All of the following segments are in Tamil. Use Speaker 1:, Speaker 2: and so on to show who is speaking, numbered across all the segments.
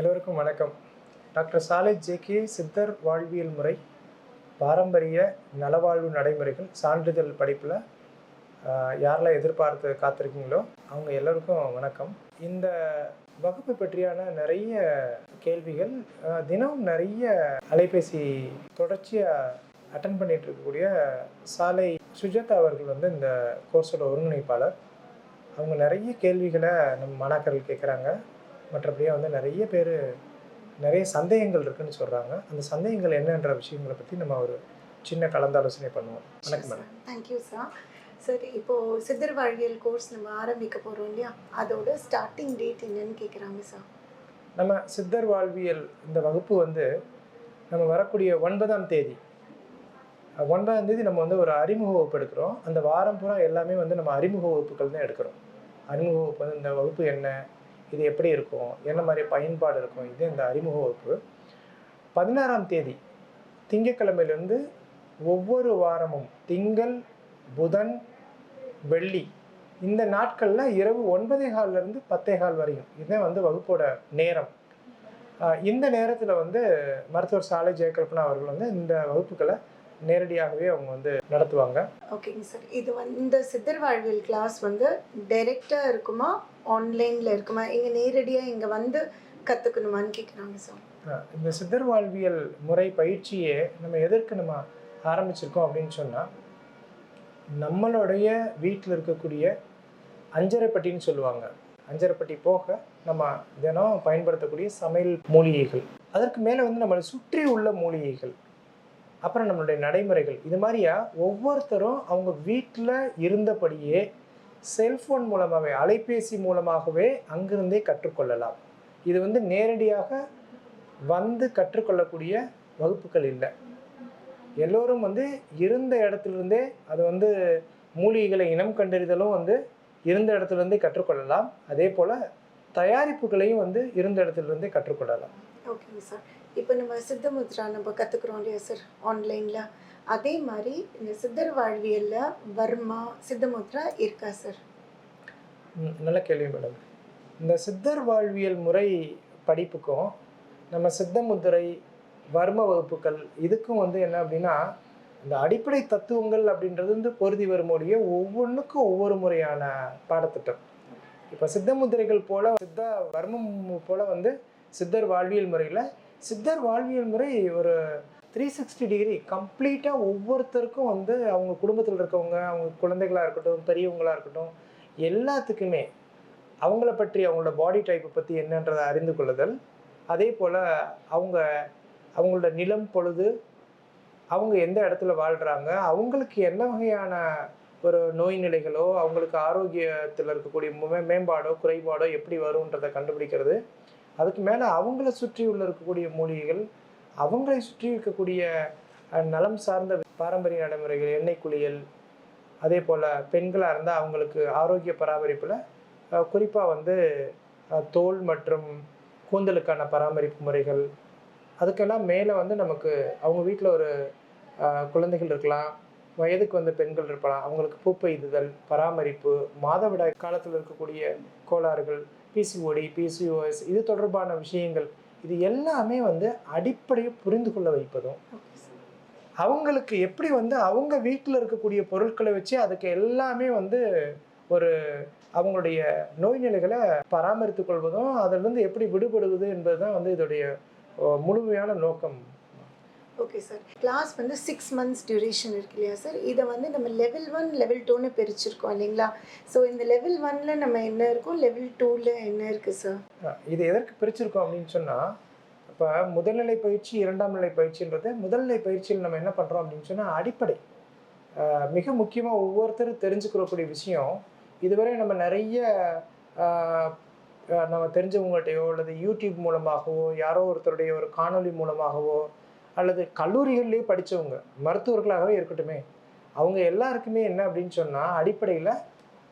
Speaker 1: எல்லோருக்கும் வணக்கம். டாக்டர் சாலை ஜேகே சித்தர் வாழ்வியல் முறை பாரம்பரிய நலவாழ்வு நடைமுறைகள் சான்றிதழ் படிப்பில் யாரெல்லாம் எதிர்பார்த்து காத்திருக்கீங்களோ அவங்க எல்லோருக்கும் வணக்கம். இந்த வகுப்பு பற்றியான நிறைய கேள்விகள் தினம் நிறைய அலைபேசி தொடர்ச்சியாக அட்டன் பண்ணிட்டு இருக்கக்கூடிய சாலை சுஜாதா அவர்கள் வந்து இந்த கோர்ஸோட ஒருங்கிணைப்பாளர். அவங்க நிறைய கேள்விகளை நம்ம மாணாக்கர்கள் கேட்குறாங்க. மற்றபடியாக வந்து நிறைய பேர் நிறைய சந்தேகங்கள் இருக்குன்னு சொல்கிறாங்க அந்த சந்தேகங்கள் என்னன்ற விஷயங்களை பற்றி நம்ம ஒரு சின்ன கலந்தாலோசனை பண்ணுவோம். வணக்கம் மேடம்.
Speaker 2: தேங்க்யூ சார் சரி இப்போது சித்தர் வாழ்வியல் கோர்ஸ் நம்ம ஆரம்பிக்க போகிறோம் இல்லையா? அதோட ஸ்டார்டிங் டேட் என்னன்னு கேட்குறாங்க சார்
Speaker 1: நம்ம சித்தர் வாழ்வியல் இந்த வகுப்பு வந்து நம்ம வரக்கூடிய ஒன்பதாம் தேதி. ஒன்பதாம் தேதி நம்ம வந்து ஒரு அறிமுக வகுப்பு எடுக்கிறோம். அந்த வாரம் பூரா எல்லாமே வந்து நம்ம அறிமுக வகுப்புகள் தான் எடுக்கிறோம். அறிமுக வகுப்பு வந்து இந்த வகுப்பு என்ன? இது எப்படி இருக்கும்? என்ன மாதிரி பயன்பாடு இருக்கும்? இது இந்த அறிமுக வகுப்பு. பதினாறாம் தேதி திங்கக்கிழமையிலேருந்து ஒவ்வொரு வாரமும் திங்கள் புதன் வெள்ளி இந்த நாட்களில் இரவு ஒன்பதே கால்லேருந்து பத்தே கால் வரையும். இதுதான் வந்து வகுப்போட நேரம். இந்த நேரத்தில் வந்து மருத்துவர் சாலை ஜெயகல்பனா அவர்கள் வந்து இந்த வகுப்புகளை நேரடியாகவே அவங்க வந்து நடத்துவாங்க.
Speaker 2: ஓகேங்க சார் இது வந்து இந்த சித்தர் வாழ்வியல் கிளாஸ் வந்து டைரெக்டாக இருக்குமா ஆன்லைனில் இருக்குமா? இங்கே நேரடியாக இங்கே வந்து கற்றுக்கணுமான்னு கேட்குறாங்க சார்
Speaker 1: இந்த சித்தர் வாழ்வியல் முறை பயிற்சியே நம்ம எதற்கு நம்ம ஆரம்பிச்சிருக்கோம் அப்படின்னு சொன்னால் நம்மளுடைய வீட்டில் இருக்கக்கூடிய அஞ்சரைப்பட்டின்னு சொல்லுவாங்க. அஞ்சரைப்பட்டி போக நம்ம தினம் பயன்படுத்தக்கூடிய சமையல் மூலிகைகள். அதற்கு மேலே வந்து நம்மளை சுற்றி உள்ள மூலிகைகள். அப்புறம் நம்மளுடைய நடைமுறைகள். இது மாதிரியா ஒவ்வொருத்தரும் அவங்க வீட்டில் இருந்தபடியே செல்ஃபோன் மூலமாகவே அலைபேசி மூலமாகவே அங்கிருந்தே கற்றுக்கொள்ளலாம். இது வந்து நேரடியாக வந்து கற்றுக்கொள்ளக்கூடிய வகுப்புகள் இல்லை. எல்லோரும் வந்து இருந்த இடத்துலேருந்தே அது வந்து மூலிகைகளை இனம் கண்டறிதலும் வந்து இருந்த இடத்துலேருந்தே கற்றுக்கொள்ளலாம். அதே போல் தயாரிப்புகளையும் வந்து இருந்த இடத்துலேருந்தே கற்றுக்கொள்ளலாம்.
Speaker 2: ஓகேங்க சார் இப்போ நம்ம சித்த முத்ரா நம்ம கற்றுக்குறோம் இல்லையா சார் ஆன்லைனில் அதே மாதிரி இந்த சித்தர் வாழ்வியலில் வர்மா சித்த முத்ரா இருக்கா சார்
Speaker 1: ம், நல்ல கேள்வி மேடம் இந்த சித்தர் வாழ்வியல் முறை படிப்புக்கும் நம்ம சித்த முத்திரை வர்ம வகுப்புகள் இதுக்கும் வந்து என்ன அப்படின்னா இந்த அடிப்படை தத்துவங்கள் அப்படின்றது வந்து பொருதி வருமோடைய ஒவ்வொன்றுக்கும் ஒவ்வொரு முறையான பாடத்திட்டம். இப்போ சித்த முதிரைகள் போல சித்த வர்மம் போல வந்து சித்தர் வாழ்வியல் முறையில் சித்தர் வாழ்வியல் முறை ஒரு த்ரீ சிக்ஸ்டி டிகிரி கம்ப்ளீட்டாக ஒவ்வொருத்தருக்கும் வந்து அவங்க குடும்பத்தில் இருக்கவங்க அவங்க குழந்தைகளாக இருக்கட்டும் பெரியவங்களாக இருக்கட்டும் எல்லாத்துக்குமே அவங்கள பற்றி அவங்களோட பாடி டைப்பை பற்றி என்னன்றதை அறிந்து கொள்ளுதல். அதே போல் அவங்க அவங்களோட நிலம் பொழுது அவங்க எந்த இடத்துல வாழ்கிறாங்க அவங்களுக்கு என்ன வகையான ஒரு நோய் நிலைகளோ அவங்களுக்கு ஆரோக்கியத்தில் இருக்கக்கூடிய மே- மேம்பாடோ குறைபாடோ எப்படி வரும்ன்றதை கண்டுபிடிக்கிறது. அதுக்கு மேலே அவங்கள சுற்றி உள்ள இருக்கக்கூடிய மூலிகைகள் அவங்களை சுற்றி இருக்கக்கூடிய நலம் சார்ந்த பாரம்பரிய நடைமுறைகள் எண்ணெய் குளியல் அதே போல் பெண்களாக இருந்தால் அவங்களுக்கு ஆரோக்கிய பராமரிப்பில் குறிப்பாக வந்து தோல் மற்றும் கூந்தலுக்கான பராமரிப்பு முறைகள் அதுக்கெல்லாம் மேலே வந்து நமக்கு அவங்க வீட்டில் ஒரு குழந்தைகள் இருக்கலாம் வயதுக்கு வந்து பெண்கள் இருப்பலாம் அவங்களுக்கு பூப்பெய்துதல் பராமரிப்பு மாதவிடாய் காலத்தில் இருக்கக்கூடிய கோளாறுகள் பிசிஓடி பிசிஓஎஸ் இது தொடர்பான விஷயங்கள் இது எல்லாமே வந்து அடிப்படையை புரிந்து கொள்ள வைப்பதும். அவங்களுக்கு எப்படி வந்து அவங்க வீட்டில் இருக்கக்கூடிய பொருட்களை வச்சு அதுக்கு எல்லாமே வந்து ஒரு அவங்களுடைய நோய் நிலைகளை பராமரித்துக் கொள்வதும் அதிலிருந்து எப்படி விடுபடுவது என்பதுதான் வந்து இதோடைய முழுமையான நோக்கம்.
Speaker 2: ஓகே சார் கிளாஸ் வந்து சிக்ஸ் மந்த்ஸ் டியூரேஷன் இருக்கு இல்லையா சார் இதை வந்து நம்ம லெவல் ஒன் லெவல் டூன்னு பிரிச்சிருக்கோம் இல்லைங்களா? ஸோ இந்த லெவல் ஒன்ல நம்ம என்ன இருக்கும்? லெவல் டூவில் என்ன இருக்குது சார்
Speaker 1: இது எதற்கு பிரிச்சிருக்கோம் அப்படின்னு சொன்னால் இப்போ முதல்நிலை பயிற்சி இரண்டாம் நிலை பயிற்சின்றது முதல்நிலை பயிற்சியில் நம்ம என்ன பண்ணுறோம் அப்படின்னு சொன்னால் அடிப்படை. மிக முக்கியமாக ஒவ்வொருத்தரும் தெரிஞ்சுக்கிறக்கூடிய விஷயம் இதுவரை நம்ம நிறைய நம்ம தெரிஞ்சவங்கள்ட்டையோ அல்லது யூடியூப் மூலமாகவோ யாரோ ஒருத்தருடைய ஒரு காணொளி மூலமாகவோ அல்லது கல்லூரிகள்லேயே படித்தவங்க மருத்துவர்களாகவே இருக்கட்டுமே அவங்க எல்லாருக்குமே என்ன அப்படின்னு சொன்னால் அடிப்படையில்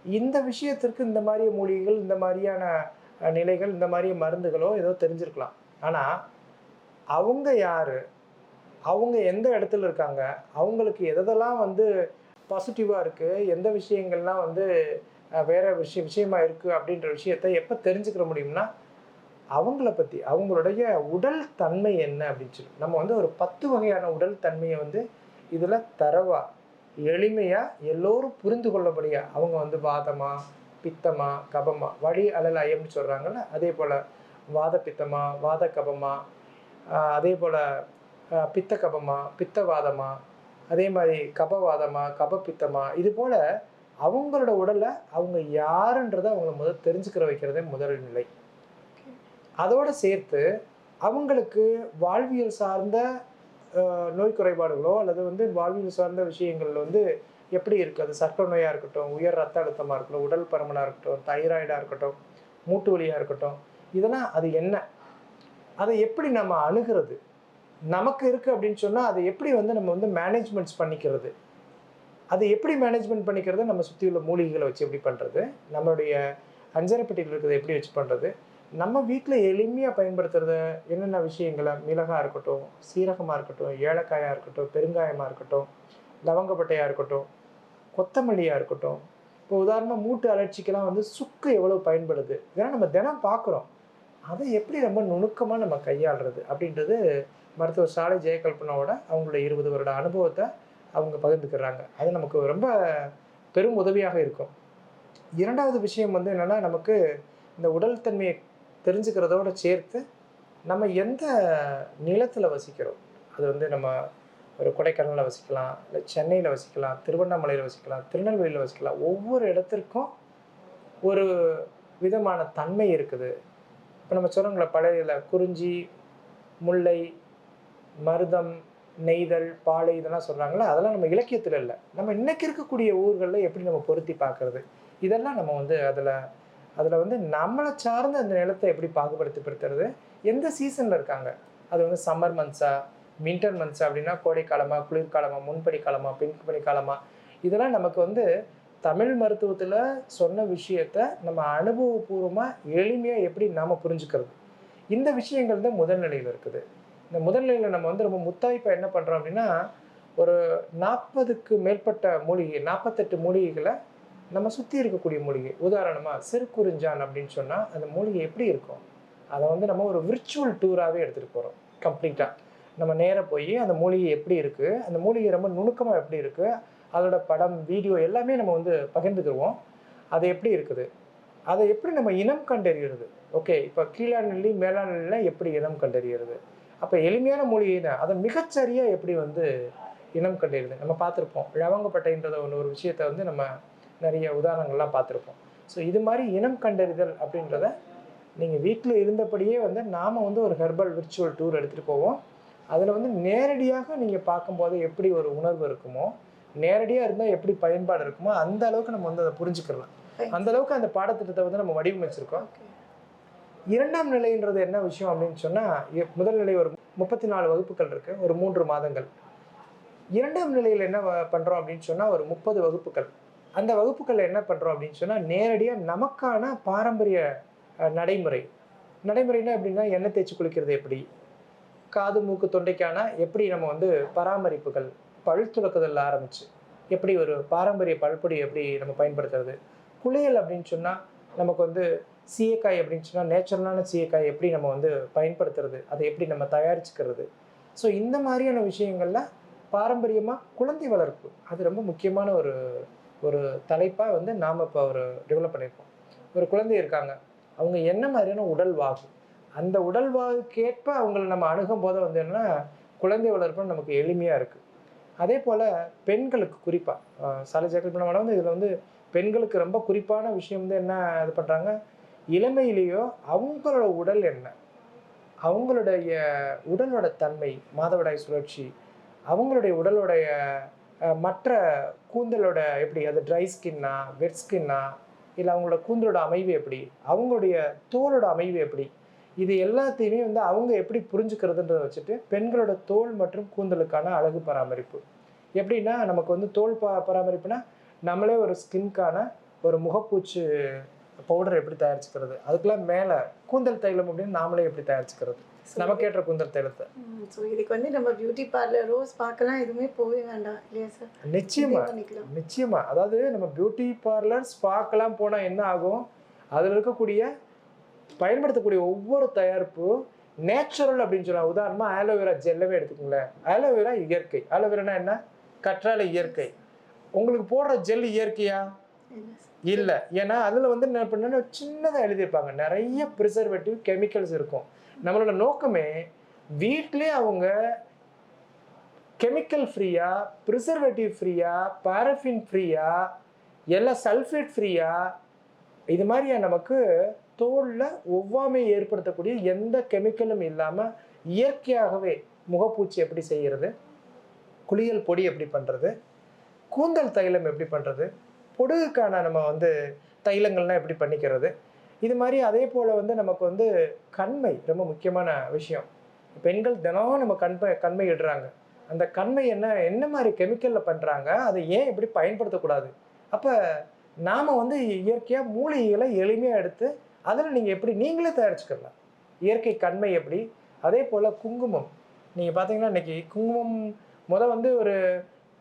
Speaker 1: இந்த விஷயத்திற்கு இந்த மாதிரி மூலிகைகள் இந்த மாதிரியான நிலைகள் இந்த மாதிரி மருந்துகளோ ஏதோ தெரிஞ்சிருக்கலாம். ஆனால் அவங்க யார்? அவங்க எந்த இடத்துல இருக்காங்க? அவங்களுக்கு எதெல்லாம் வந்து பாசிட்டிவாக இருக்குது எந்த விஷயங்கள்லாம் வந்து வேறு வேற விஷய விஷயமா இருக்குது அப்படின்ற விஷயத்த எப்போ தெரிஞ்சுக்கிற முடியும்னா அவங்கள பற்றி அவங்களுடைய உடல் தன்மை என்ன அப்படின்னு சொல்லி. நம்ம வந்து ஒரு பத்து வகையான உடல் தன்மையை வந்து இதில் தரவா எளிமையாக எல்லோரும் புரிந்து கொள்ளபடியா அவங்க வந்து வாதமா பித்தமா கபமா வழி அலல் ஐயம்னு சொல்கிறாங்கல்ல அதே போல் வாத பித்தமா வாத கபமா அதே போல் பித்த கபமா பித்தவாதமா அதே மாதிரி கபவாதமா கபப்பித்தமா இது போல் அவங்களோட உடலை அவங்க யாருன்றதை அவங்கள முதல் தெரிஞ்சுக்கிற வைக்கிறதே முதல் நிலை. அதோடு சேர்த்து அவங்களுக்கு வாழ்வியல் சார்ந்த நோய் குறைபாடுகளோ அல்லது வந்து வாழ்வியல் சார்ந்த விஷயங்கள் வந்து எப்படி இருக்குது அது சர்க்கரை நோயாக இருக்கட்டும் உயர் ரத்த அழுத்தமாக இருக்கட்டும் உடல் பருமனாக இருக்கட்டும் தைராய்டாக இருக்கட்டும் மூட்டு வலியாக இருக்கட்டும் இதெல்லாம் அது என்ன? அதை எப்படி நம்ம அணுகிறது? நமக்கு இருக்குது அப்படின்னு சொன்னால் அதை எப்படி வந்து நம்ம வந்து மேனேஜ்மெண்ட்ஸ் பண்ணிக்கிறது? அதை எப்படி மேனேஜ்மெண்ட் பண்ணிக்கிறது நம்ம சுற்றி உள்ள மூலிகைகளை வச்சு எப்படி பண்ணுறது நம்மளுடைய அஞ்சரைப்பட்டியில் இருக்கிறத எப்படி வச்சு பண்ணுறது நம்ம வீட்டில் எளிமையாக பயன்படுத்துறது என்னென்ன விஷயங்களை? மிளகாக இருக்கட்டும் சீரகமாக இருக்கட்டும் ஏலக்காயாக இருக்கட்டும் பெருங்காயமாக இருக்கட்டும் லவங்கப்பட்டையாக இருக்கட்டும் கொத்தமல்லியாக இருக்கட்டும். இப்போ உதாரணமாக மூட்டு அலர்ச்சிக்கெல்லாம் வந்து சுக்கு எவ்வளோ பயன்படுது? இதெல்லாம் நம்ம தினம் பார்க்குறோம் அதை எப்படி ரொம்ப நுணுக்கமாக நம்ம கையாளுறது அப்படின்றது மருத்துவர் சாலை ஜெயகல்பனாவோட அவங்களுடைய இருபது வருட அனுபவத்தை அவங்க பகிர்ந்துக்கிறாங்க. அது நமக்கு ரொம்ப பெரும் உதவியாக இருக்கும். இரண்டாவது விஷயம் வந்து என்னென்னா நமக்கு இந்த உடல் தன்மையை தெரிஞ்சுக்கிறதோட சேர்த்து நம்ம எந்த நிலத்தில் வசிக்கிறோம்? அது வந்து நம்ம ஒரு கொடைக்கானலில் வசிக்கலாம் இல்லை சென்னையில் வசிக்கலாம் திருவண்ணாமலையில் வசிக்கலாம் திருநெல்வேலியில் வசிக்கலாம். ஒவ்வொரு இடத்திற்கும் ஒரு விதமான தன்மை இருக்குது. இப்போ நம்ம சொல்கிறோங்களே பழையில குறிஞ்சி முல்லை மருதம் நெய்தல் பாலை இதெல்லாம் சொல்கிறாங்களே அதெல்லாம் நம்ம இலக்கியத்தில் இல்லை. நம்ம இன்றைக்கி இருக்கக்கூடிய ஊர்களில் எப்படி நம்ம பொருத்தி பார்க்குறது? இதெல்லாம் நம்ம வந்து அதில் அதில் வந்து நம்மளை சார்ந்த அந்த நிலத்தை எப்படி பாகுபடுத்திப்படுத்துறது? எந்த சீசனில் இருக்காங்க? அது வந்து சம்மர் மந்த்ஸா வின்டர் மந்த்ஸா அப்படின்னா கோடைக்காலமாக குளிர்காலமாக முன்படி காலமாக பின்படி காலமாக இதெல்லாம் நமக்கு வந்து தமிழ் மருத்துவத்தில் சொன்ன விஷயத்த நம்ம அனுபவபூர்வமாக எளிமையாக எப்படி நாம் புரிஞ்சுக்கிறது? இந்த விஷயங்கள் தான் முதல்நிலையில் இருக்குது. இந்த முதல்நிலையில் நம்ம வந்து ரொம்ப முத்தாய்ப்பாக என்ன பண்ணுறோம் அப்படின்னா ஒரு நாற்பதுக்கு மேற்பட்ட மூலிகை நாற்பத்தெட்டு மூலிகைகளை நம்ம சுற்றி இருக்கக்கூடிய மூலிகை. உதாரணமாக சிறுகுறிஞ்சான் அப்படின்னு சொன்னால் அந்த மூலிகை எப்படி இருக்கும்? அதை வந்து நம்ம ஒரு விர்ச்சுவல் டூராகவே எடுத்துகிட்டு போகிறோம் கம்ப்ளீட்டாக நம்ம நேராக போய் அந்த மூலிகை எப்படி இருக்குது அந்த மூலிகை ரொம்ப நுணுக்கமாக எப்படி இருக்குது அதோட படம் வீடியோ எல்லாமே நம்ம வந்து பகிர்ந்துக்கிடுவோம் அது எப்படி இருக்குது? அதை எப்படி நம்ம இனம் கண்டறிகிறது? ஓகே இப்போ கீழாநெல்லி மேலாநெல்லிலாம் எப்படி இனம் கண்டறிகிறது? அப்போ எளிமையான மூலிகை தான் அதை மிகச்சரியாக எப்படி வந்து இனம் கண்டறியுது நம்ம பார்த்துருப்போம். லவங்கப்பட்டைன்றத ஒன்று ஒரு விஷயத்தை வந்து நம்ம நிறைய உதாரணங்கள்லாம் பார்த்துருப்போம். ஸோ இது மாதிரி இனம் கண்டறிதல் அப்படின்றத நீங்கள் வீட்டில் இருந்தபடியே வந்து நாம் வந்து ஒரு ஹெர்பல் விர்ச்சுவல் டூர் எடுத்துகிட்டு போவோம். அதில் வந்து நேரடியாக நீங்கள் பார்க்கும்போது எப்படி ஒரு உணர்வு இருக்குமோ நேரடியாக இருந்தால் எப்படி பயன்பாடு இருக்குமோ அந்த அளவுக்கு நம்ம வந்து அதை புரிஞ்சுக்கலாம். அந்த அளவுக்கு அந்த பாடத்திட்டத்தை வந்து நம்ம வடிவமைச்சிருக்கோம். இரண்டாம் நிலைன்றது என்ன விஷயம் அப்படின்னு சொன்னால் முதல் நிலை ஒரு முப்பத்தி நாலு வகுப்புகள் இருக்கு ஒரு மூன்று மாதங்கள். இரண்டாம் நிலையில் என்ன பண்றோம் அப்படின்னு சொன்னால் ஒரு முப்பது வகுப்புகள். அந்த வகுப்புகளில் என்ன பண்ணுறோம் அப்படின்னு சொன்னால் நேரடியாக நமக்கான பாரம்பரிய நடைமுறை. நடைமுறைனா எப்படின்னா எண்ணெய் தேய்ச்சி குளிக்கிறது எப்படி? காது மூக்கு தொண்டைக்கான எப்படி நம்ம வந்து பராமரிப்புகள் பல் துளக்குதல் ஆரம்பிச்சு எப்படி ஒரு பாரம்பரிய பல்பொடி எப்படி நம்ம பயன்படுத்துறது? குளியல் அப்படின்னு சொன்னால் நமக்கு வந்து சீயக்காய் அப்படின்னு சொன்னால் நேச்சுரலான சீயக்காய் எப்படி நம்ம வந்து பயன்படுத்துறது? அதை எப்படி நம்ம தயாரிச்சுக்கிறது? ஸோ இந்த மாதிரியான விஷயங்களில் பாரம்பரியமாக குழந்தை வளர்ப்பு அது ரொம்ப முக்கியமான ஒரு ஒரு தலைப்பாக வந்து நாம் இப்போ ஒரு டெவலப் பண்ணியிருக்கோம் ஒரு குழந்தை இருக்காங்க. அவங்க என்ன மாதிரியான உடல் வாகு? அந்த உடல் வாகுக்கேற்ப அவங்கள நம்ம அணுகும் போது வந்து என்னென்னா குழந்தை வளர்ப்பு நமக்கு எளிமையாக இருக்குது அதே போல் பெண்களுக்கு குறிப்பாக சாலை ஜாக்கல் பண்ண வந்து இதில் வந்து பெண்களுக்கு ரொம்ப குறிப்பான விஷயம் வந்து என்ன இது பண்ணுறாங்க இளமையிலேயோ அவங்களோட உடல் என்ன? அவங்களுடைய உடலோட தன்மை மாதவிடாய் சுழற்சி அவங்களுடைய உடலுடைய மற்ற கூந்தலோட எப்படி அது ட்ரை ஸ்கின்னா வெட் ஸ்கின்னா இல்லை அவங்களோட கூந்தலோட அமைவு எப்படி அவங்களுடைய தோலோட அமைவு எப்படி இது எல்லாத்தையுமே வந்து அவங்க எப்படி புரிஞ்சுக்கிறதுன்றதை வச்சுட்டு பெண்களோட தோல் மற்றும் கூந்தலுக்கான அழகு பராமரிப்பு. எப்படின்னா நமக்கு வந்து தோல் பா பராமரிப்புனா நம்மளே ஒரு ஸ்கின்கான ஒரு முகப்பூச்சு பவுடர் எப்படி தயாரிச்சுக்கிறது அதுக்கெல்லாம் மேலே கூந்தல் தைலம் அப்படின்னு நாமளே எப்படி தயாரிச்சுக்கிறது. நமக்கு ஏற்ற கூந்தல் தைலத்தை
Speaker 2: ஸோ இதுக்கு வந்து நம்ம பியூட்டி பார்லரோஸ் பார்க்கலாம் எதுவுமே போகவே வேண்டாம். இல்லையா சார்
Speaker 1: நிச்சயமா நிச்சயமா. அதாவது நம்ம பியூட்டி பார்லர் ஸ்பாக்கெல்லாம் போனால் என்ன ஆகும்? அதில் இருக்கக்கூடிய பயன்படுத்தக்கூடிய ஒவ்வொரு தயாரிப்பு நேச்சுரல் அப்படின்னு சொல்லலாம். உதாரணமாக ஆலோவேரா ஜெல்லவே எடுத்துக்கோங்களேன். ஆலோவேரா இயற்கை. ஆலோவேரானா என்ன? கற்றாழை இயற்கை. உங்களுக்கு போடுற ஜெல் இயற்கையா? இல்லை. ஏன்னா அதில் வந்து என்ன பண்ணா சின்னதாக எழுதியிருப்பாங்க. நிறைய ப்ரிசர்வேட்டிவ் கெமிக்கல்ஸ் இருக்கும். நம்மளோட நோக்கமே வீட்டிலே அவங்க கெமிக்கல் ஃப்ரீயாக ப்ரிசர்வேட்டிவ் ஃப்ரீயாக பாரஃபின் ஃப்ரீயாக எல்லாம் சல்ஃபேட் ஃப்ரீயாக இது மாதிரியா நமக்கு தோலில் ஒவ்வாமை ஏற்படுத்தக்கூடிய எந்த கெமிக்கலும் இல்லாமல் இயற்கையாகவே முகப்பூச்சி எப்படி செய்கிறது குளியல் பொடி எப்படி பண்ணுறது கூந்தல் தைலம் எப்படி பண்ணுறது பொடுகுக்கான நம்ம வந்து தைலங்கள்லாம் எப்படி பண்ணிக்கிறது? இது மாதிரி அதே போல் வந்து நமக்கு வந்து கண்மை ரொம்ப முக்கியமான விஷயம். பெண்கள் தினம் நம்ம கண்மை கண்மை இடுறாங்க. அந்த கண்மை என்ன என்ன மாதிரி கெமிக்கலில் பண்ணுறாங்க அதை ஏன் இப்படி பயன்படுத்தக்கூடாது? அப்போ நாம் வந்து இயற்கையாக மூலிகைகளை எளிமையாக எடுத்து அதில் நீங்கள் எப்படி நீங்களே தயாரிச்சுக்கலாம். இயற்கை கண்மை எப்படி? அதே போல் குங்குமம். நீங்கள் பார்த்தீங்கன்னா இன்னைக்கு குங்குமம் முத வந்து ஒரு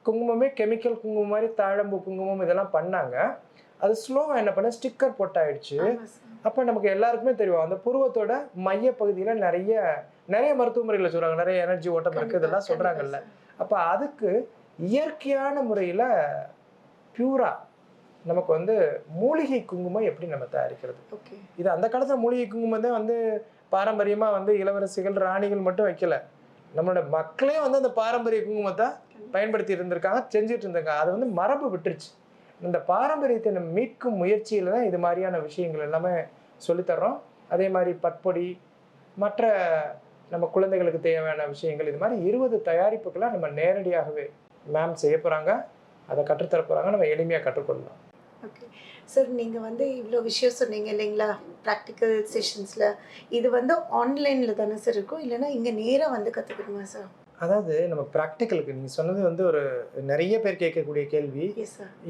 Speaker 1: குங்குமமே கெமிக்கல் குங்குமம் மாதிரி தாழம்பு குங்குமம் இதெல்லாம் பண்ணாங்க. அது ஸ்லோவாக என்ன பண்ண ஸ்டிக்கர் போட்டாயிடுச்சு. அப்போ நமக்கு எல்லாருக்குமே தெரியும். அந்த புருவத்தோட மைய பகுதியில் நிறைய நிறைய மருத்துவ முறைகளை சொல்கிறாங்க நிறைய எனர்ஜி ஓட்டம் இருக்குது இதெல்லாம் சொல்கிறாங்கல்ல அப்போ அதுக்கு இயற்கையான முறையில் பியூரா நமக்கு வந்து மூலிகை குங்குமம் எப்படி நம்ம தயாரிக்கிறது? இது அந்த காலத்தில் மூலிகை குங்குமம் தான் வந்து பாரம்பரியமாக வந்து இளவரசிகள் ராணிகள் மட்டும் வைக்கல. நம்மளோட மக்களே வந்து அந்த பாரம்பரிய குங்குமத்தை பயன்படுத்தி இருந்திருக்காங்க செஞ்சுட்டு இருந்திருக்காங்க. அது வந்து மரபு விட்டுருச்சு. இந்த பாரம்பரியத்தை நம்ம மீட்கும் முயற்சியில் தான் இது மாதிரியான விஷயங்கள் எல்லாமே சொல்லித்தர்றோம். அதே மாதிரி பட்பொடி மற்ற நம்ம குழந்தைகளுக்கு தேவையான விஷயங்கள் இது மாதிரி இருபது தயாரிப்புகளை நம்ம நேரடியாகவே மேம் செய்ய போகிறாங்க அதை கற்றுத்தர போகிறாங்க நம்ம எளிமையாக கற்றுக்கொள்ளலாம்.
Speaker 2: ஓகே சார் நீங்கள் வந்து இவ்வளோ விஷயம் சொன்னீங்க இல்லைங்களா? ப்ராக்டிக்கல் செஷன்ஸில் இது வந்து ஆன்லைனில் தானே சார் இருக்கும்? இல்லைன்னா இங்கே நேராக வந்து கற்றுக்கணுமா சார்
Speaker 1: அதாவது நம்ம ப்ராக்டிக்கலுக்கு நீங்கள் சொன்னது வந்து ஒரு நிறைய பேர் கேட்கக்கூடிய கேள்வி.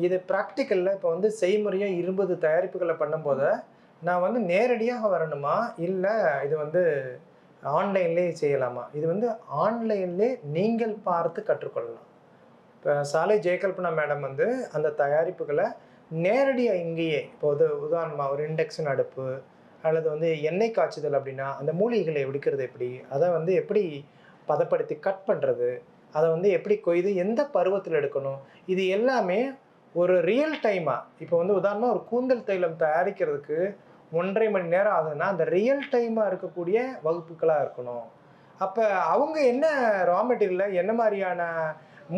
Speaker 1: இது ப்ராக்டிக்கலில் இப்போ வந்து செய்முறையாக இருபது தயாரிப்புகளை பண்ணும்போது நான் வந்து நேரடியாக வரணுமா? இல்லை இது வந்து ஆன்லைன்லேயே செய்யலாமா? இது வந்து ஆன்லைன்லேயே நீங்கள் பார்த்து கற்றுக்கொள்ளலாம். இப்போ சாலை ஜெயகல்பனா மேடம் வந்து அந்த தயாரிப்புகளை நேரடியாக இங்கேயே இப்போ வந்து உதாரணமாக ஒரு இண்டக்ஷன் அடுப்பு அல்லது வந்து எண்ணெய் காய்ச்சுதல் அப்படின்னா அந்த மூலிகைகளை எடுக்கிறது எப்படி? அதை வந்து எப்படி பதப்படுத்தி கட் பண்ணுறது அதை வந்து எப்படி கொய்து எந்த பருவத்தில் எடுக்கணும்? இது எல்லாமே ஒரு ரியல் டைமாக இப்போ வந்து உதாரணமாக ஒரு கூந்தல் தைலம் தயாரிக்கிறதுக்கு ஒன்றரை மணி நேரம் ஆகுதுன்னா அந்த ரியல் டைமாக இருக்கக்கூடிய வகுப்புகளாக இருக்கணும். அப்போ அவங்க என்ன ரா மெட்டீரியலில் என்ன மாதிரியான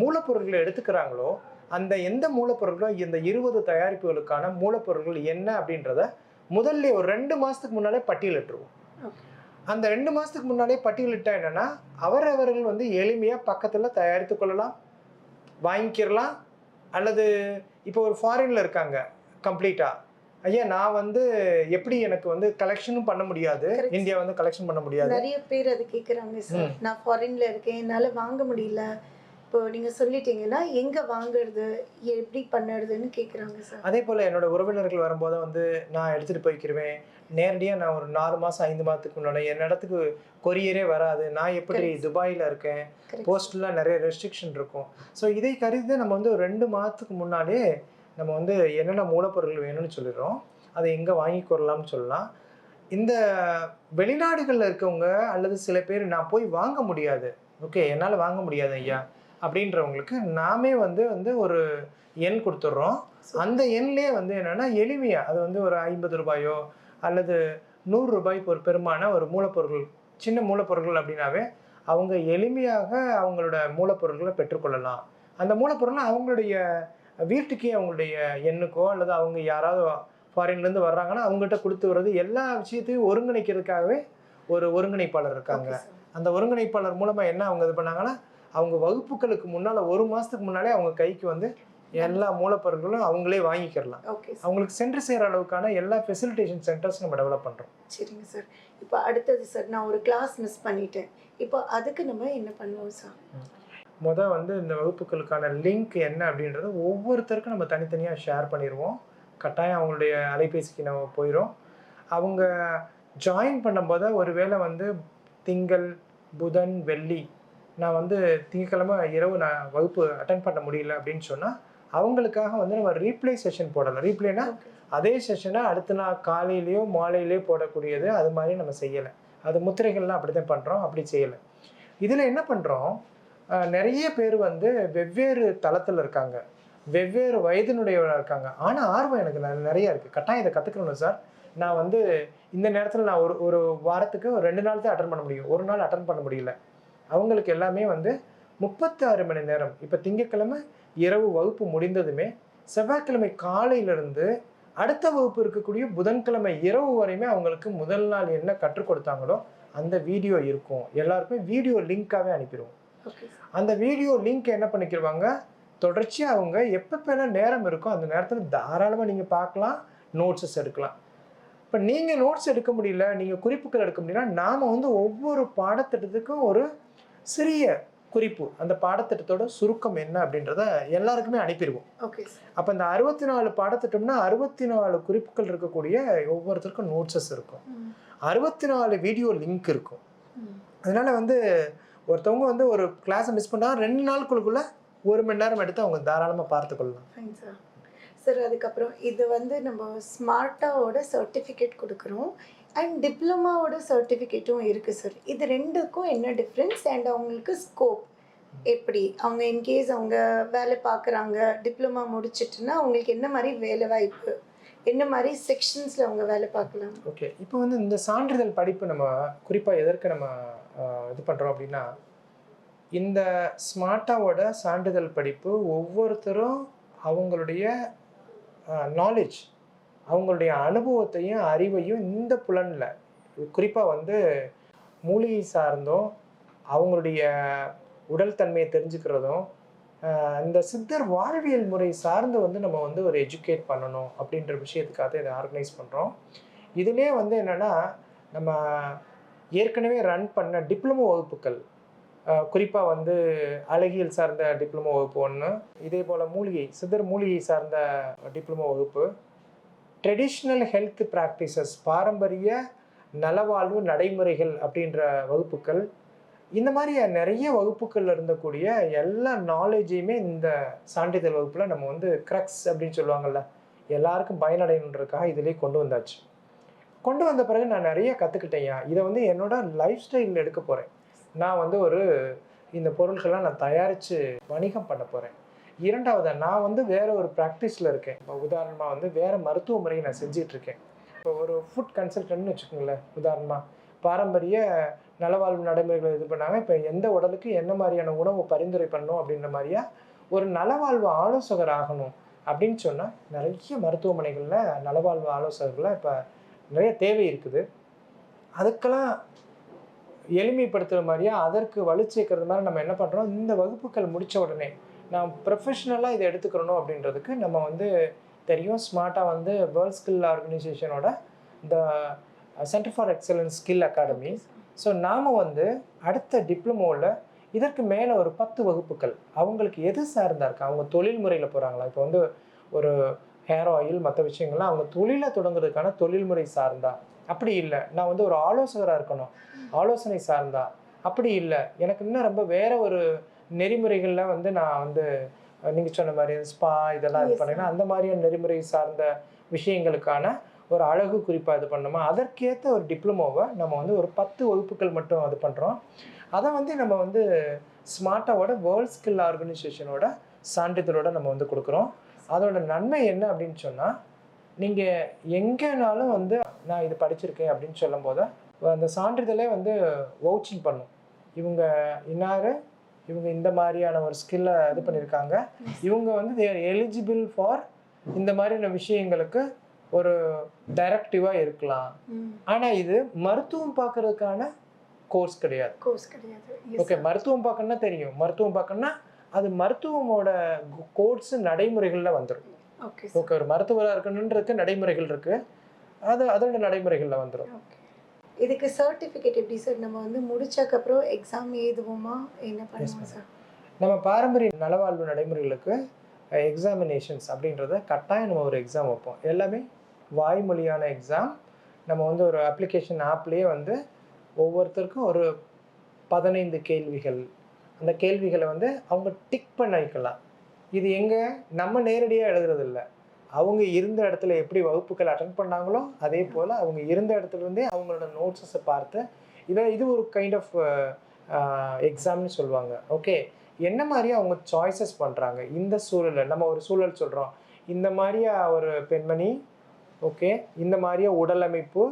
Speaker 1: மூலப்பொருட்களை எடுத்துக்கிறாங்களோ அந்த எந்த மூலப்பொருட்களும் இந்த இருபது தயாரிப்புகளுக்கான மூலப்பொருட்கள் என்ன அப்படின்றத முதல்ல ஒரு ரெண்டு மாதத்துக்கு முன்னாலே பட்டியலிட்டுருவோம். அந்த ரெண்டு மாதத்துக்கு முன்னாலே பட்டியலிட்டா என்னன்னா அவரவர்கள் வந்து எளிமையாக பக்கத்தில் தயாரித்து கொள்ளலாம் வாங்கிக்கிறலாம் அல்லது இப்போ ஒரு ஃபாரின்ல இருக்காங்க கம்ப்ளீட்டாக ஐயா நான் வந்து எப்படி எனக்கு வந்து கலெக்ஷனும் பண்ண முடியாது. இந்தியா வந்து கலெக்ஷன் பண்ண முடியாது.
Speaker 2: நிறைய பேர் அது கேட்குறாங்க சார். நான் ஃபாரின்ல இருக்கேன் என்னால் வாங்க முடியல இப்போ நீங்கள் சொல்லிட்டீங்கன்னா எங்கே வாங்குறது எப்படி பண்ணுறதுன்னு கேட்குறாங்க சார்.
Speaker 1: அதே போல் என்னோட உறவினர்கள் வரும்போது வந்து நான் எடுத்துகிட்டு போய்க்கிருவேன். நேரடியாக நான் ஒரு நாலு மாதம் ஐந்து மாதத்துக்கு முன்னாடி என் இடத்துக்கு கொரியரே வராது. நான் எப்படி. துபாயில் இருக்கேன். போஸ்ட்லாம் நிறைய ரெஸ்ட்ரிக்ஷன் இருக்கும். ஸோ இதை கருதி நம்ம வந்து ஒரு ரெண்டு மாதத்துக்கு முன்னாலே நம்ம வந்து என்னென்ன மூலப்பொருட்கள் வேணும்னு சொல்லிடுறோம். அதை எங்கே வாங்கிக்கொள்ளலாம்னு சொல்லலாம். இந்த வெளிநாடுகளில் இருக்கவங்க அல்லது சில பேர் நான் போய் வாங்க முடியாது. ஓகே என்னால் வாங்க முடியாது ஐயா. அப்படின்றவங்களுக்கு நாமே வந்து வந்து ஒரு எண் கொடுத்துட்றோம். அந்த எண்லேயே வந்து என்னென்னா எளிமையாக அது வந்து ஒரு ஐம்பது ரூபாயோ அல்லது நூறு ரூபாய்க்கு ஒரு பெருமான ஒரு மூலப்பொருள் சின்ன மூலப்பொருட்கள் அப்படின்னாவே அவங்க எளிமையாக அவங்களோட மூலப்பொருட்களை பெற்றுக்கொள்ளலாம். அந்த மூலப்பொருளை அவங்களுடைய வீட்டுக்கே அவங்களுடைய எண்ணுக்கோ அல்லது அவங்க யாராவது ஃபாரின்லேருந்து வர்றாங்கன்னா அவங்ககிட்ட கொடுத்து வர்றது எல்லா விஷயத்தையும் ஒருங்கிணைக்கிறதுக்காகவே ஒரு ஒருங்கிணைப்பாளர் இருக்காங்க. அந்த ஒருங்கிணைப்பாளர் மூலமாக என்ன அவங்க இது பண்ணாங்கன்னா அவங்க வகுப்புகளுக்கு முன்னால் ஒரு மாதத்துக்கு முன்னாலே அவங்க கைக்கு வந்து எல்லா மூலப்பொருட்களும் அவங்களே வாங்கிக்கிறலாம். அவங்களுக்கு சென்று செய்கிற அளவுக்கான எல்லா ஃபெசிலிட்டேஷன் சென்டர்ஸ் நம்ம டெவலப் பண்ணுறோம்
Speaker 2: சரிங்க சார் இப்போ அடுத்தது சார் நான் ஒரு கிளாஸ் மிஸ் பண்ணிட்டேன். இப்போ அதுக்கு நம்ம என்ன பண்ணுவோம் சார்
Speaker 1: முத வந்து இந்த வகுப்புகளுக்கான லிங்க் என்ன அப்படின்றத ஒவ்வொருத்தருக்கும் நம்ம தனித்தனியாக ஷேர் பண்ணிடுவோம். கட்டாயம் அவங்களுடைய அலைபேசிக்கு நம்ம போயிடும் அவங்க ஜாயின் பண்ணும்போது ஒருவேளை வந்து திங்கள் புதன் வெள்ளி நான் வந்து திங்கக்கிழமை இரவு நான் வகுப்பு அட்டன் பண்ண முடியல அப்படின்னு சொன்னால் அவங்களுக்காக வந்து நம்ம ரீப்ளே செஷன் போடலாம். ரீப்ளேனா அதே செஷனை அடுத்த நாள் காலையிலையோ மாலையிலையோ போடக்கூடியது. அது மாதிரி நம்ம செய்யலை. அது முத்திரைகள்லாம் அப்படி தான் பண்ணுறோம் அப்படி செய்யலை. இதில் என்ன பண்ணுறோம் நிறைய பேர் வந்து வெவ்வேறு தளத்தில் இருக்காங்க. வெவ்வேறு வயதினுடையவராக இருக்காங்க. ஆனால் ஆர்வம் எனக்கு நிறைய இருக்குது கட்டாயம் இதை கற்றுக்கணும் சார். நான் வந்து இந்த நேரத்தில் நான் ஒரு ஒரு வாரத்துக்கு ஒரு ரெண்டு நாள் தான் அட்டன் பண்ண முடியும். ஒரு நாள் அட்டன் பண்ண முடியல. அவங்களுக்கு எல்லாமே வந்து முப்பத்தாறு மணி நேரம். இப்போ திங்கட்கிழமை இரவு வகுப்பு முடிந்ததுமே செவ்வாய்க்கிழமை காலையிலிருந்து அடுத்த வகுப்பு இருக்கக்கூடிய புதன்கிழமை இரவு வரையுமே அவங்களுக்கு முதல் நாள் என்ன கற்றுக் கொடுத்தாங்களோ அந்த வீடியோ இருக்கும். எல்லாருக்குமே வீடியோ லிங்காகவே அனுப்பிடுவோம். அந்த வீடியோ லிங்க் என்ன பண்ணிக்கிடுவாங்க தொடர்ச்சியாக அவங்க எப்பப்பெல்லாம் நேரம் இருக்கோ அந்த நேரத்தில் தாராளமாக நீங்கள் பார்க்கலாம் நோட்ஸஸ் எடுக்கலாம். இப்போ நீங்கள் நோட்ஸ் எடுக்க முடியல நீங்கள் குறிப்புகள் எடுக்க முடியல நாம் வந்து ஒவ்வொரு பாடத்திட்டத்துக்கும் ஒரு சிறிய குறிப்பு அந்த பாடத்திட்டத்தோட சுருக்கம் என்ன அப்படின்றத எல்லாருக்குமே அனுப்பிடுவோம்.
Speaker 2: ஓகே
Speaker 1: அப்போ இந்த அறுபத்தி நாலு பாடத்திட்டம்னா அறுபத்தி நாலு குறிப்புகள் இருக்கக்கூடிய ஒவ்வொருத்தருக்கும் நோட்ஸஸ் இருக்கும். அறுபத்தி நாலு வீடியோ லிங்க் இருக்கும். அதனால வந்து ஒருத்தவங்க வந்து ஒரு கிளாஸை மிஸ் பண்ணா ரெண்டு நாளுக்குள்ளுக்குள்ள ஒரு மணி நேரம் எடுத்து அவங்க தாராளமாக பார்த்து கொள்ளலாம்.
Speaker 2: ஃபைன் சார் சார் அதுக்கப்புறம் இது வந்து நம்ம ஸ்மார்ட்டாவோட சர்டிஃபிகேட் கொடுக்குறோம். அண்ட் டிப்ளமாவோட சர்டிஃபிகேட்டும் இருக்குது சார் இது ரெண்டுக்கும் என்ன டிஃப்ரென்ஸ் அண்ட் அவங்களுக்கு ஸ்கோப் எப்படி? அவங்க இன்கேஸ் அவங்க வேலை பார்க்குறாங்க டிப்ளமா முடிச்சிட்டுனா அவங்களுக்கு என்ன மாதிரி வேலை வாய்ப்பு? என்ன மாதிரி செக்ஷன்ஸில் அவங்க வேலை பார்க்கலாம்?
Speaker 1: ஓகே இப்போ வந்து இந்த சான்றிதழ் படிப்பு நம்ம குறிப்பாக எதற்கு நம்ம இது பண்ணுறோம் அப்படின்னா இந்த ஸ்மார்ட்டாவோட சான்றிதழ் படிப்பு ஒவ்வொருத்தரும் அவங்களுடைய நாலேஜ் அவங்களுடைய அனுபவத்தையும் அறிவையும் இந்த புலனில் குறிப்பாக வந்து மூலிகை சார்ந்தும் அவங்களுடைய உடல் தன்மையை தெரிஞ்சுக்கிறதும் இந்த சித்தர் வாழ்வியல் முறை சார்ந்து வந்து நம்ம வந்து ஒரு எஜுகேட் பண்ணணும் அப்படின்ற விஷயத்துக்காக இதை ஆர்கனைஸ் பண்ணுறோம் இதுலேயே வந்து என்னென்னா நம்ம ஏற்கனவே ரன் பண்ண டிப்ளமோ வகுப்புகள் குறிப்பாக வந்து அழகியல் சார்ந்த டிப்ளமோ வகுப்பு ஒன்று இதே போல் மூலிகை சித்தர் மூலிகை சார்ந்த டிப்ளமோ வகுப்பு ட்ரெடிஷ்னல் ஹெல்த் ப்ராக்டிசஸ் பாரம்பரிய நலவாழ்வு நடைமுறைகள் அப்படின்ற வகுப்புகள் இந்த மாதிரி நிறைய வகுப்புகளில் இருந்தக்கூடிய எல்லா நாலேஜையுமே இந்த சான்றிதழ் வகுப்பில் நம்ம வந்து க்ரக்ஸ் அப்படின்னு சொல்லுவாங்கல்ல எல்லாருக்கும் பயனடையணுன்றதுக்காக இதிலே கொண்டு வந்தாச்சு. கொண்டு வந்த பிறகு நான் நிறைய கற்றுக்கிட்டேன்யா இதை வந்து என்னோட லைஃப் ஸ்டைலில் எடுக்க போகிறேன் நான் வந்து ஒரு இந்த பொருட்கள்லாம் நான் தயாரித்து வணிகம் பண்ண போகிறேன் இரண்டாவது நான் வந்து வேற ஒரு ப்ராக்டிஸில் இருக்கேன். இப்போ உதாரணமாக வந்து வேற மருத்துவ முறையை நான் செஞ்சிட்டு இருக்கேன் இப்போ ஒரு ஃபுட் கன்சல்டன்ட்னு வச்சுக்கோங்களேன் உதாரணமாக பாரம்பரிய நலவாழ்வு நடைமுறைகளை இது பண்ணாங்க இப்போ எந்த உடலுக்கு என்ன மாதிரியான உணவு பரிந்துரை பண்ணணும் அப்படின்ற மாதிரியா ஒரு நலவாழ்வு ஆலோசகர் ஆகணும் அப்படின்னு சொன்னால் நிறைய மருத்துவமனைகளில் நலவாழ்வு ஆலோசகர்களை இப்போ நிறைய தேவை இருக்குது. அதுக்கெல்லாம் எளிமைப்படுத்துகிற மாதிரியா அதற்கு வலு சேர்க்கறது மாதிரி நம்ம என்ன பண்ணுறோம் இந்த வகுப்புகள் முடித்த உடனே நான் ப்ரொஃபஷ்னலாக இதை எடுத்துக்கிறணும் அப்படின்றதுக்கு நம்ம வந்து தெரியும். ஸ்மார்ட்டாக வந்து வேர்ல்ட் ஸ்கில் ஆர்கனைசேஷனோட இந்த centre for excellence skill academy so நாம் வந்து அடுத்த டிப்ளமோவில் இதற்கு மேலே ஒரு பத்து வகுப்புகள். அவங்களுக்கு எது சார்ந்தா இருக்கா? அவங்க தொழில் முறையில் போகிறாங்களா இப்போ வந்து ஒரு ஹேர் ஆயில் மற்ற விஷயங்கள்லாம் அவங்க தொழிலை தொடங்குறதுக்கான தொழில்முறை சார்ந்தா? அப்படி இல்லை. நான் வந்து ஒரு ஆலோசகராக இருக்கணும். ஆலோசனை சார்ந்தா? அப்படி இல்லை. எனக்கு இன்னும் ரொம்ப வேற ஒரு நெறிமுறைகளில் வந்து நான் வந்து நீங்கள் சொன்ன மாதிரி ஸ்பா இதெல்லாம் இது பண்ணீங்கன்னா அந்த மாதிரியான நெறிமுறை சார்ந்த விஷயங்களுக்கான ஒரு அழகு குறிப்பாக இது பண்ணோமா அதற்கேற்ற ஒரு டிப்ளமோவை நம்ம வந்து ஒரு பத்து வகுப்புகள் மட்டும் இது பண்ணுறோம் அதை வந்து நம்ம வந்து ஸ்மார்ட்டாவோட வேர்ல்ட் ஸ்கில் ஆர்கனைசேஷனோட சான்றிதழோட நம்ம வந்து கொடுக்குறோம். அதோட நன்மை என்ன அப்படின்னு சொன்னால் நீங்கள் எங்கேனாலும் வந்து நான் இது படிச்சிருக்கேன் அப்படின்னு சொல்லும் போது அந்த சான்றிதழே வந்து வவுச்சிங் பண்ணும். இவங்க இன்னாரு இவங்க இந்த மாதிரியான ஒரு ஸ்கில்லை இது பண்ணியிருக்காங்க இவங்க வந்து தேர் எலிஜிபிள் ஃபார் இந்த மாதிரியான விஷயங்களுக்கு ஒரு டைரக்டிவாக இருக்கலாம். ஆனால் இது மருத்துவம் பார்க்கறதுக்கான கோர்ஸ் கிடையாது.
Speaker 2: கோர்ஸ் கிடையாது.
Speaker 1: ஓகே மருத்துவம் பார்க்கணும்னா தெரியும். மருத்துவம் பார்க்கணும்னா அது மருத்துவமோட கோர்ஸ் நடைமுறைகளில் வந்துடும்
Speaker 2: ஓகே
Speaker 1: ஒரு மருத்துவராக இருக்கணுன்றதுக்கு நடைமுறைகள் இருக்கு. அது அதோட நடைமுறைகளில் வந்துடும்
Speaker 2: ஓகே இதுக்கு சர்டிஃபிகேட் எப்படி சார் நம்ம வந்து முடிச்சக்கப்புறம் எக்ஸாம் எழுதுவோமா? என்ன பண்ணுவோம் சார்
Speaker 1: நம்ம பாரம்பரிய நலவாழ்வு நடைமுறைகளுக்கு எக்ஸாமினேஷன்ஸ் அப்படின்றத கட்டாயம் நம்ம ஒரு எக்ஸாம் வைப்போம். எல்லாமே வாய்மொழியான எக்ஸாம் நம்ம வந்து ஒரு அப்ளிகேஷன் ஆப்லேயே வந்து ஒவ்வொருத்தருக்கும் ஒரு பதினைந்து கேள்விகள். அந்த கேள்விகளை வந்து அவங்க டிக் பண்ண வைக்கலாம். இது எங்கே? நம்ம நேரடியாக எழுதுறது இல்ல அவங்க இருந்த இடத்துல எப்படி வகுப்புகள் அட்டன் பண்ணாங்களோ அதே போல் அவங்க இருந்த இடத்துல இருந்தே அவங்களோட நோட்ஸஸை பார்த்து இதை இது ஒரு கைண்ட் ஆஃப் எக்ஸாம்னு சொல்லுவாங்க. ஓகே என்ன மாதிரி அவங்க சாய்ஸஸ் பண்ணுறாங்க இந்த சூழலில் நம்ம ஒரு சூழல் சொல்கிறோம் இந்த மாதிரியா ஒரு பெண்மணி ஓகே இந்த மாதிரியா உடல் அமைப்பு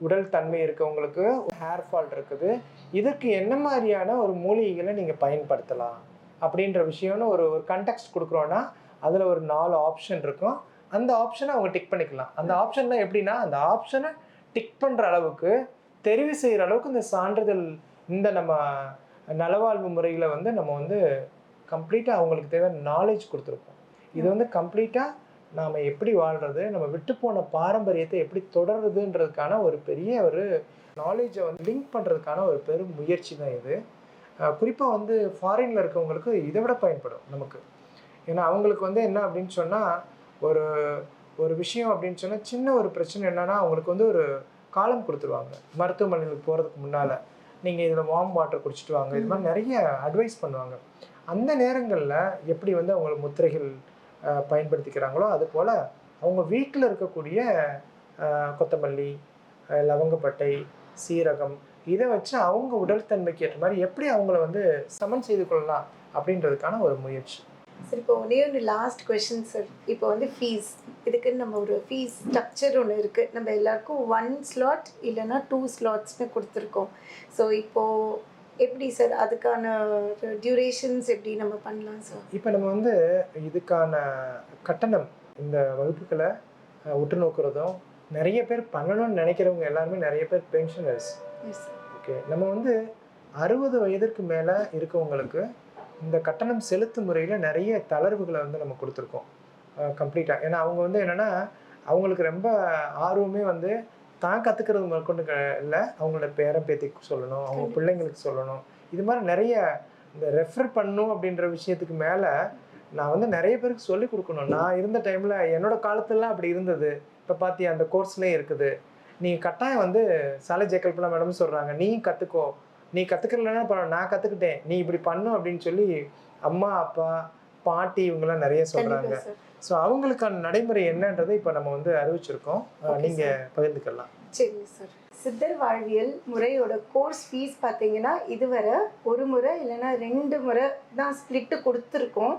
Speaker 1: உடல் தன்மை இருக்கவங்களுக்கு ஹேர் ஃபால் இருக்குது. இதுக்கு என்ன மாதிரியான ஒரு மூலிகைகளை நீங்கள் பயன்படுத்தலாம்? அப்படின்ற விஷயம்னு ஒரு ஒரு கண்டெக்ட் கொடுக்குறோன்னா அதில் ஒரு நாலு ஆப்ஷன் இருக்கும். அந்த ஆப்ஷனை அவங்க டிக் பண்ணிக்கலாம். அந்த ஆப்ஷன்லாம் எப்படின்னா அந்த ஆப்ஷனை டிக் பண்ணுற அளவுக்கு தெரிவு செய்கிற அளவுக்கு இந்த சான்றிதழ் இந்த நம்ம நலவாழ்வு முறையில் வந்து நம்ம வந்து கம்ப்ளீட்டாக அவங்களுக்கு தேவையான நாலேஜ் கொடுத்துருக்கோம். இது வந்து கம்ப்ளீட்டாக நாம் எப்படி வாழ்கிறது நம்ம விட்டு போன பாரம்பரியத்தை எப்படி தொடருதுன்றதுக்கான ஒரு பெரிய ஒரு நாலேஜை வந்து லிங்க் பண்ணுறதுக்கான ஒரு பெரும் முயற்சி தான் இது. குறிப்பாக வந்து ஃபாரினில் இருக்கவங்களுக்கு இதை விட பயன்படும் நமக்கு. ஏன்னா அவங்களுக்கு வந்து என்ன அப்படின்னு சொன்னால் ஒரு ஒரு விஷயம் அப்படின்னு சொன்னால் சின்ன ஒரு பிரச்சனை என்னன்னா அவங்களுக்கு வந்து ஒரு காலம் கொடுத்துருவாங்க. மருத்துவமனைகளுக்கு போகிறதுக்கு முன்னால். நீங்கள் இதில் வார்ம் வாட்டர் குடிச்சிட்டு வாங்க. இது மாதிரி நிறைய அட்வைஸ் பண்ணுவாங்க. அந்த நேரங்களில் எப்படி வந்து அவங்களுக்கு முத்திரைகள் பயன்படுத்திக்கிறாங்களோ அது போல் அவங்க வீட்டில் இருக்கக்கூடிய கொத்தமல்லி லவங்கப்பட்டை சீரகம் இதை வச்சு அவங்க உடல் தன்மைக்கு ஏற்ற மாதிரி எப்படி அவங்கள வந்து சமன் செய்து கொள்ளலாம் அப்படின்றதுக்கான ஒரு முயற்சி.
Speaker 2: சார் இப்போ ஒரே ஒரு லாஸ்ட் கொஷின் சார் இப்போ வந்து ஃபீஸ் இதுக்கு நம்ம ஒரு ஃபீஸ் ஸ்ட்ரக்சர் ஒன்று இருக்குது நம்ம எல்லாருக்கும் ஒன் ஸ்லாட் இல்லைன்னா டூ ஸ்லாட்ஸ்னு கொடுத்துருக்கோம். ஸோ இப்போது எப்படி சார் அதுக்கான டியூரேஷன்ஸ் எப்படி நம்ம பண்ணலாம் சார்
Speaker 1: இப்போ நம்ம வந்து இதுக்கான கட்டணம் இந்த வகுப்புகளை உற்று நோக்கிறதும் நிறைய பேர் பண்ணணும்னு நினைக்கிறவங்க எல்லாருமே நிறைய பேர் பென்ஷனர்ஸ் ஓகே நம்ம வந்து அறுபது வயதிற்கு மேலே இருக்கவங்களுக்கு இந்த கட்டணம் செலுத்தும் முறையில் நிறைய தளர்வுகளை வந்து நம்ம கொடுத்துருக்கோம். கம்ப்ளீட்டாக ஏன்னா அவங்க வந்து என்னென்னா அவங்களுக்கு ரொம்ப ஆர்வமே வந்து தான் கற்றுக்கிறது முதற்கொண்டு இல்லை. அவங்களோட பேரன் பேத்திக்கு சொல்லணும் அவங்க. பிள்ளைங்களுக்கு சொல்லணும். இது மாதிரி நிறைய இந்த ரெஃபர் பண்ணும் அப்படின்ற விஷயத்துக்கு மேலே நான் வந்து நிறைய பேருக்கு சொல்லி கொடுக்கணும். நான் இருந்த டைமில் என்னோட காலத்துலலாம் அப்படி இருந்தது. இப்போ பார்த்தியா அந்த கோர்ஸ்லேயே இருக்குது. நீ கட்டாயம் வந்து சாலை ஜெயகல்பனா மேடம் சொல்கிறாங்க நீ கற்றுக்கோ நீ கற்றுக்கலன்னா பரவாயில்ல நான் கற்றுக்கிட்டேன் நீ இப்படி பண்ணு அப்படின்னு சொல்லி அம்மா அப்பா பாட்டி இவங்கெல்லாம் நிறைய சொல்கிறாங்க
Speaker 2: சார்.
Speaker 1: ஸோ அவங்களுக்கான நடைமுறை என்னன்றதை இப்போ நம்ம வந்து அறிவிச்சிருக்கோம். நீங்கள் பகிர்ந்துக்கலாம்.
Speaker 2: சரிங்க சார். சித்தர் வாழ்வியல் முறையோட கோர்ஸ் ஃபீஸ் பார்த்தீங்கன்னா இதுவரை ஒரு முறை இல்லைன்னா ரெண்டு முறை தான் ஸ்ப்ளிட்டு கொடுத்துருக்கோம்.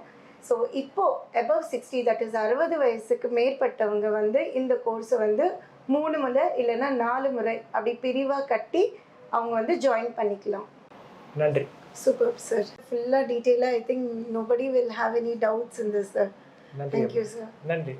Speaker 2: ஸோ இப்போ above சிக்ஸ்டி தட் இஸ் அறுபது வயசுக்கு மேற்பட்டவங்க வந்து இந்த கோர்ஸை வந்து மூணு முறை இல்லைன்னா நாலு முறை அப்படி பிரிவாக கட்டி அவங்க வந்து ஜாயின் பண்ணிக்கலாம்.
Speaker 1: நன்றி.
Speaker 2: சூப்பர் சார் ஃபுல்லாக டீட்டெயிலாக I think nobody will have any doubts in this sir thank you sir
Speaker 1: நன்றி.